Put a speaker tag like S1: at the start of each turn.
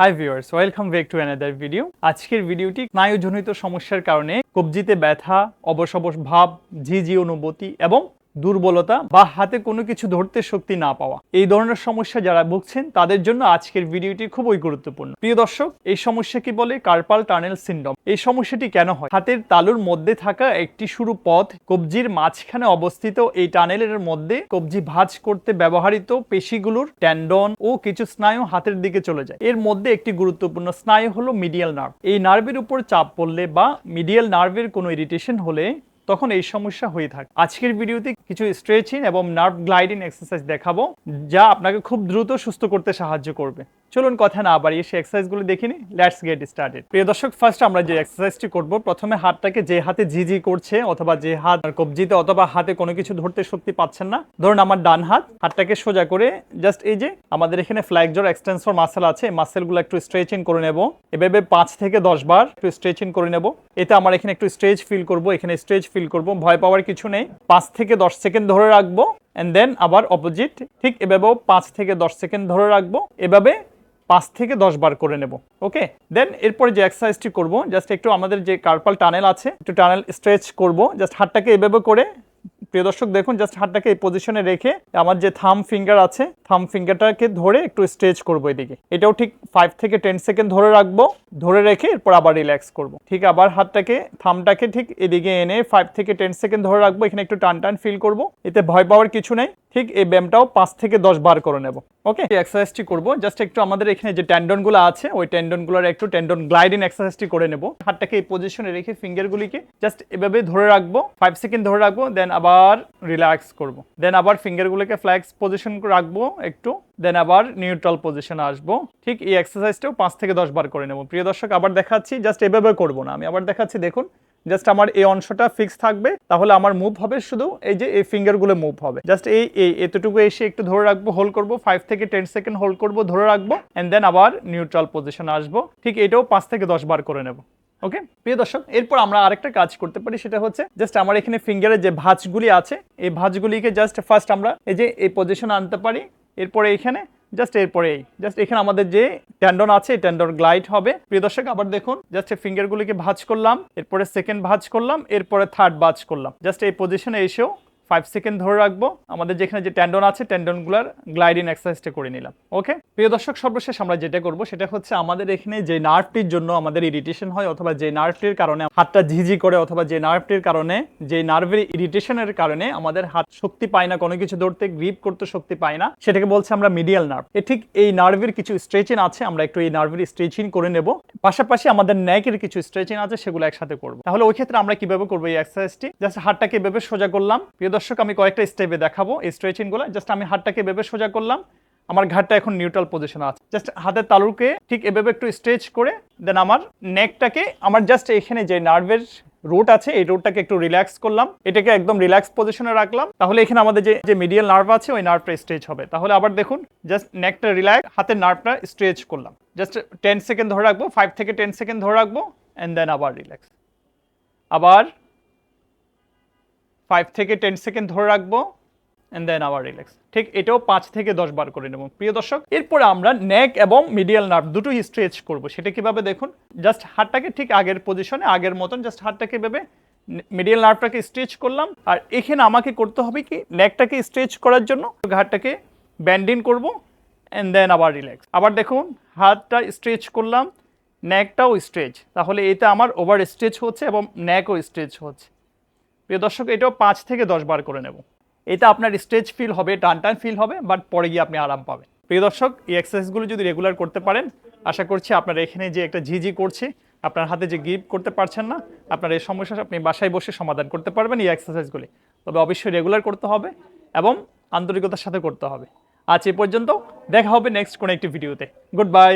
S1: Hi viewers welcome back to another video আজকের ভিডিওটি স্নায়ুজনিত সমস্যার কারণে কবজিতে ব্যথা অবশ অবশ ভাব, ঝিঝি অনুভূতি এবং দুর্বলতা বা হাতে কোনো কিছু ধরতে শক্তি না পাওয়া। এই ধরনের সমস্যা যারা ভুগছেন, তাদের জন্য আজকের ভিডিওটি খুবই গুরুত্বপূর্ণ। প্রিয় দর্শক, এই সমস্যা কি বলে? Carpal tunnel syndrome. এই সমস্যাটি কেন হয়? হাতের তালুর মধ্যে থাকা একটি সরু পথ কবজির মাঝখানে অবস্থিত এই টানেলের মধ্যে কবজি ভাঁজ করতে ব্যবহৃত পেশিগুলোর ট্যান্ডন ও কিছু স্নায়ু হাতের দিকে চলে যায়। এর মধ্যে একটি গুরুত্বপূর্ণ স্নায়ু হলো মিডিয়াল নার্ভ। এই নার্ভের উপর চাপ পড়লে বা মিডিয়াল নার্ভের কোনো ইরিটেশন হলে তখন এই সমস্যা হয়ে থাকে। আজকের ভিডিওতে কিছু স্ট্রেচিং এবং নার্ভ গ্লাইডিং এক্সারসাইজ দেখাবো, যা আপনাকে খুব দ্রুত সুস্থ করতে সাহায্য করবে। চলুন কথা না বাড়িয়ে সেই এক্সারসাইজগুলো দেখে নিই লেটস গেট স্টার্টেড প্রিয় দর্শক ফার্স্ট আমরা যে এক্সারসাইজটি করব, প্রথমে হাতটাকে যে হাতে ঝিঝি করছে অথবা যে হাত কবজিতে অথবা হাতে কোনো কিছু ধরতে শক্তি পাচ্ছেন না, ধরুন আমার ডান হাত, হাতটাকে সোজা করে জাস্ট এই যে আমাদের এখানে ফ্ল্যাগজোর এক্সটেন্সর মাসেল আছে মাসেলগুলো একটু স্ট্রেচিং করে নেব। এভাবে পাঁচ থেকে দশ বার একটু স্ট্রেচিং করে নেব। এতে আমার এখানে একটু স্ট্রেচ ফিল করব, এখানে স্ট্রেচ ফিল করব, ভয় পাওয়ার কিছু নেই। পাঁচ থেকে দশ সেকেন্ড ধরে রাখব। অ্যান্ড দেন আবার অপোজিট ঠিক এভাবেও পাঁচ থেকে দশ সেকেন্ড ধরে রাখব। এভাবে পাঁচ থেকে দশ বার করে নেব। ওকে দেন এরপরে যে এক্সারসাইজটি করব জাস্ট একটু আমাদের যে কার্পাল টানেল আছে, একটু টানেল স্ট্রেচ করব। জাস্ট হাতটাকে এভাবে করে প্রিয় দর্শক, দেখুন জাস্ট হাতটাকে এই পজিশনে রেখে আমার যে থাম ফিঙ্গার আছে থাম ফিঙ্গারটাকে ধরে একটু স্ট্রেচ করব এদিকে। এটাও ঠিক ফাইভ থেকে টেন সেকেন্ড ধরে রাখব, ধরে রেখে এরপর আবার রিল্যাক্স করব। ঠিক আবার হাতটাকে থামটাকে ঠিক এদিকে এনে ফাইভ থেকে টেন সেকেন্ড ধরে রাখব, এখানে একটু টান টান ফিল করব। এতে ভয় পাওয়ার কিছু নেই। ঠিক এই ব্যায়ামটাও পাঁচ থেকে দশ বার করে নেব ওকে এক্সারসাইজটি করব। জাস্ট একটু আমাদের এখানে যে ট্যান্ডনগুলো আছে, ওই ট্যান্ডনগুলোর একটু ট্যান্ডন গ্লাইডিং এক্সারসাইজটি করে নেব। হাতটাকে এই পজিশনে রেখে ফিঙ্গারগুলিকে জাস্ট এভাবে ধরে রাখব ফাইভ সেকেন্ড ধরে রাখব দেন আবার রিল্যাক্স করব। দেন আবার ফিঙ্গারগুলোকে ফ্ল্যাক্স পজিশন রাখব একটু দেন আবার নিউট্রাল পজিশনে আসব। ঠিক এই এক্সারসাইজটাও পাঁচ থেকে দশ বার করে নেব। প্রিয় দর্শক, আবার দেখাচ্ছি জাস্ট এভাবে করব না। আমি আবার দেখাচ্ছি, দেখুন জাস্ট আমার এই অংশটা ফিক্স থাকবে, তাহলে আমার মুভ হবে শুধু এই যে এই ফিঙ্গারগুলো মুভ হবে। জাস্ট এই এই, এতটুকু এসে একটু ধরে রাখব হোল্ড করব ফাইভ থেকে টেন সেকেন্ড হোল্ড করব, ধরে রাখব অ্যান্ড দেন আবার নিউট্রাল পজিশন আসব। ঠিক এটাও পাঁচ থেকে দশ বার করে নেব। ওকে প্রিয় দর্শক, এরপর আমরা আরেকটা কাজ করতে পারি, সেটা হচ্ছে জাস্ট আমার এখানে ফিঙ্গারের যে ভাঁজগুলি আছে, এই ভাঁজগুলিকে জাস্ট ফার্স্ট আমরা এই যে এই পজিশনে আনতে পারি, এরপরে এখানে জাস্ট এরপরে এই জাস্ট এখানে আমাদের যে ট্যান্ডন আছে ট্যান্ডন গ্লাইড হবে। প্রিয় দর্শক, আবার দেখুন জাস্ট ফিঙ্গারগুলিকে ভাজ করলাম, এরপরে সেকেন্ড ভাজ করলাম, এরপরে থার্ড ভাজ করলাম। জাস্ট এই পজিশনে এসেও ফাইভ সেকেন্ড ধরে রাখব। আমাদের যেখানে যে ট্যান্ডন আছে ট্যান্ডনগুলোর গ্লাইডিং এক্সারসাইজটা করে নিলাম। ওকে প্রিয় দর্শক, সর্বশেষ আমরা যেটা করব, সেটা হচ্ছে আমাদের এখানে যে নার্ভটির জন্য আমাদের ইরিটেশন হয় অথবা যে নার্ভটির কারণে হাতটা ঝিঝি করে অথবা যে নার্ভটির কারণে, যে নার্ভের ইরিটেশনের কারণে আমাদের হাত শক্তি পায় না, কোনো কিছু ধরতে গ্রিপ করতে শক্তি পায় না। সেটাকে বলছে আমরা মিডিয়াল নার্ভ এ ঠিক এই নার্ভের কিছু স্ট্রেচিং আছে, আমরা একটু এই নার্ভের স্ট্রেচিং করে নেব। পাশাপাশি আমাদের নেকের কিছু স্ট্রেচিং আছে, সেগুলো একসাথে করব। তাহলে ওই ক্ষেত্রে আমরা কীভাবে করব এই এক্সারসাইজটি জাস্ট হাতটাকে এভাবে সোজা করলাম। প্রিয় দর্শক, আমি কয়েকটা স্টেপে দেখাবো। এই স্ট্রেচিংগুলো জাস্ট আমি হাতটাকে এভাবে সোজা করলাম। আমার ঘাটটা এখন নিউট্রাল পজিশন আছে। জাস্ট হাতের তালুকে ঠিক এভাবে একটু স্ট্রেচ করে দেন আমার নেকটাকে আমার জাস্ট এখানে যে নার্ভের রুট আছে, এই রুটটাকে একটু রিল্যাক্স করলাম। এটাকে একদম রিল্যাক্স পজিশনে রাখলাম। তাহলে এখানে আমাদের যে যে মিডিয়াল নার্ভ আছে, ওই নার্ভটা স্ট্রেচ হবে। তাহলে আবার দেখুন জাস্ট নেকটা রিল্যাক্স হাতের নার্ভটা স্ট্রেচ করলাম। জাস্ট টেন সেকেন্ড ধরে রাখব ফাইভ থেকে টেন সেকেন্ড ধরে রাখব অ্যান্ড দেন আবার রিল্যাক্স আবার ফাইভ থেকে টেন সেকেন্ড ধরে রাখব অ্যান্ড দেন আবার রিল্যাক্স ঠিক এটাও পাঁচ থেকে দশ বার করে নেব। প্রিয় দর্শক, এরপরে আমরা নেক এবং মিডিয়াল নার্ভ দুটোই স্ট্রেচ করব। সেটা কীভাবে দেখুন? জাস্ট হাতটাকে ঠিক আগের পজিশনে আগের মতন জাস্ট হাতটাকে ভেবে মিডিয়াল নার্ভটাকে স্ট্রেচ করলাম। আর এখানে আমাকে করতে হবে কি? নেকটাকে স্ট্রেচ করার জন্য ঘাটটাকে ব্যান্ডিন করব অ্যান্ড দেন আবার রিল্যাক্স আবার দেখুন, হাতটা স্ট্রেচ করলাম নেকটাও স্ট্রেচ তাহলে এটা আমার ওভার স্ট্রেচ হচ্ছে এবং নেকও স্ট্রেচ হচ্ছে। প্রিয় দর্শক, এটাও পাঁচ থেকে দশ বার করে নেব। এটা আপনার স্ট্রেচ ফিল হবে, টান টান ফিল হবে, বাট পরে গিয়ে আপনি আরাম পাবেন। প্রিয় দর্শক, এই এক্সারসাইজগুলো যদি রেগুলার করতে পারেন, আশা করছি আপনার এখানে যে একটা ঝিঝি করছে, আপনার হাতে যে গ্রিপ করতে পারছেন না, আপনার এই সমস্যা আপনি বাসায় বসে সমাধান করতে পারবেন এই এক্সারসাইজগুলি তবে অবশ্যই রেগুলার করতে হবে এবং আন্তরিকতার সাথে করতে হবে। আজ এ পর্যন্ত দেখা হবে নেক্সট কোনো একটি ভিডিওতে গুড বাই